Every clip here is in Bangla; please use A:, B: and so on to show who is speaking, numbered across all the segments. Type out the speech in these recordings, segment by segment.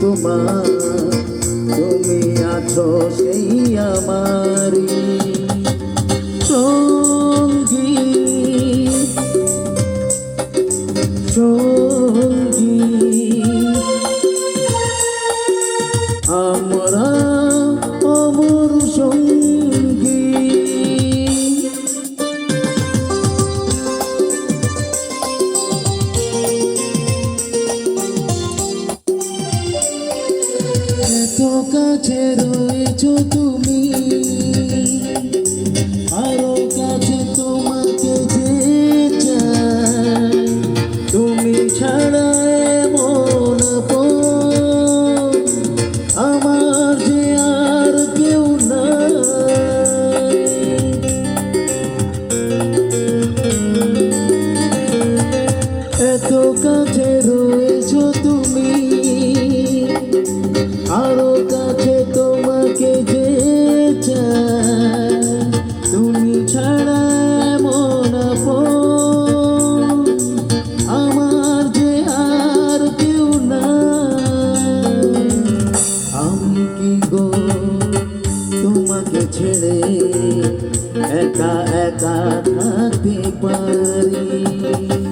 A: তোমার তুমি আছো সেই আমারই। এত কাছে রয়েছ তুমি। আরও একা একা থাকতে পারি।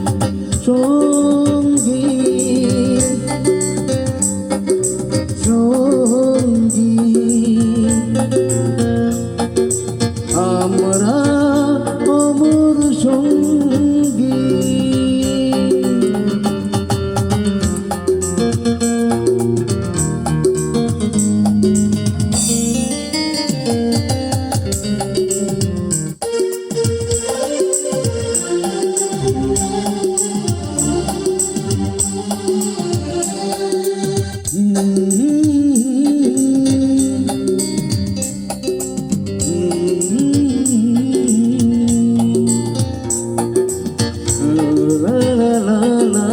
A: La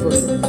A: la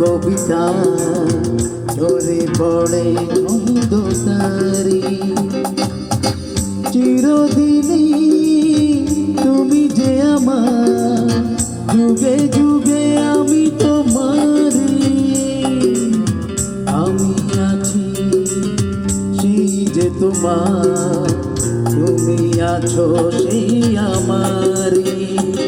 A: কবিতা ঝরে পড়ে ছন্দ তারি। চিরদিনই তুমি যে আমার, যুগে যুগে আমি তোমার আমি আছি, সেই যে তোমার, তুমি আছো সেই আমারই।